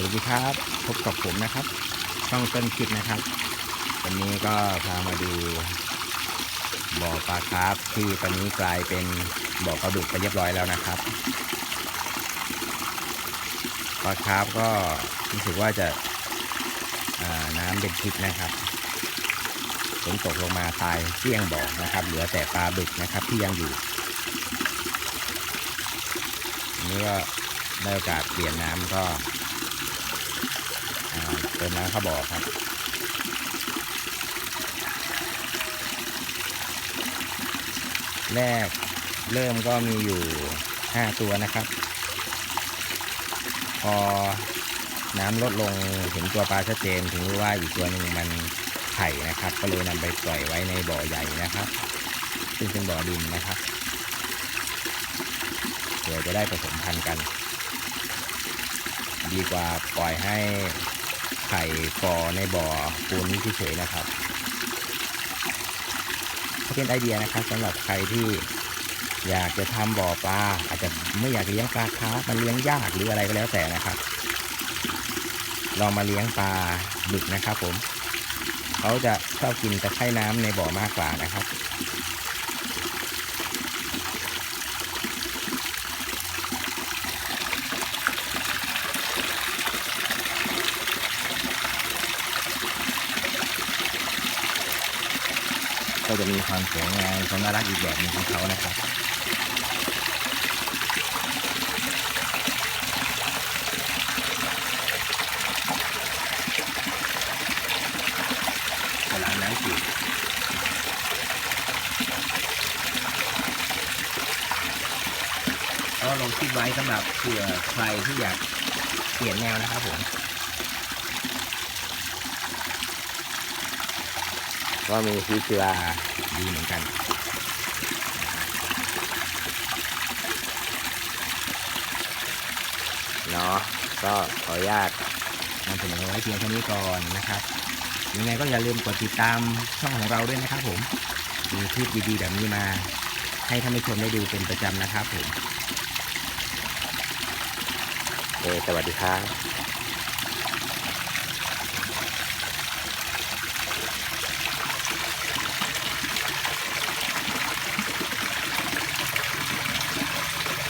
สวัสดีครับพบกับผมนะครับ ช่องต้นคิดนะครับ วันนี้ก็พามาดูบ่อปลาคร์ฟที่ตอนนี้กลายเป็นบ่อปลาดุกไปเรียบร้อยแล้วนะครับปลาคร์ฟก็รู้สึกว่าจะาน้ำเป็นพิษนะครับฝนตกลงมาตายเกี้ยงบ่อนะครับ เหลือแต่ปลาบึกนะครับที่ยังอยู่อันนี้ก็ได้โอกาสเปลี่ยนน้ำก็ อ่าเติมน้ำเข้าบ่อครับ แรกเริ่มก็มีอยู่5ตัวนะครับ พอน้ำลดลงเห็นตัวปลาชัดเจนถึงรู้ว่าอีกตัวหนึ่งมันไข่นะครับ ก็เลยนำไปปล่อยไว้ในบ่อใหญ่นะครับ ซึ่งเป็นบ่อดินนะครับเพื่อจะได้ผสมพันธุ์กัน ดีกว่าปล่อยให้ ไข่ฟอในบ่อปูนนี้เฉยๆนะครับก็เป็นไอเดียนะครับสำหรับใครที่อยากจะทำบ่อปลาอาจจะไม่อยากเลี้ยงปลาคาร์ฟมันเลี้ยงยากหรืออะไรก็แล้วแต่นะครับลองมาเลี้ยงปลาบึกนะครับ ผมเขาจะชอบกินตะไคร่น้ำในบ่อมากกว่านะครับ ก็จะมีความสวยงามความน่ารักอีกแบบนึงของเขานะครับตลาดน้ำจืดก็ลงคลิปไว้สำหรับเผื่อใครที่อยากเปลี่ยนแนวนะครับผม ก็มีชีวิตชีวาดีเหมือนกันเนาะก็ขออนุญาตนำเสนอไว้เพียงเท่านี้ก่อนนะครับ ยังไงก็อย่าลืมกดติดตามช่องของเราด้วยนะครับผม มีคลิปดีๆแบบนี้มา ให้ท่านผู้ชมได้ดูเป็นประจำนะครับผม โอเคสวัสดีครับ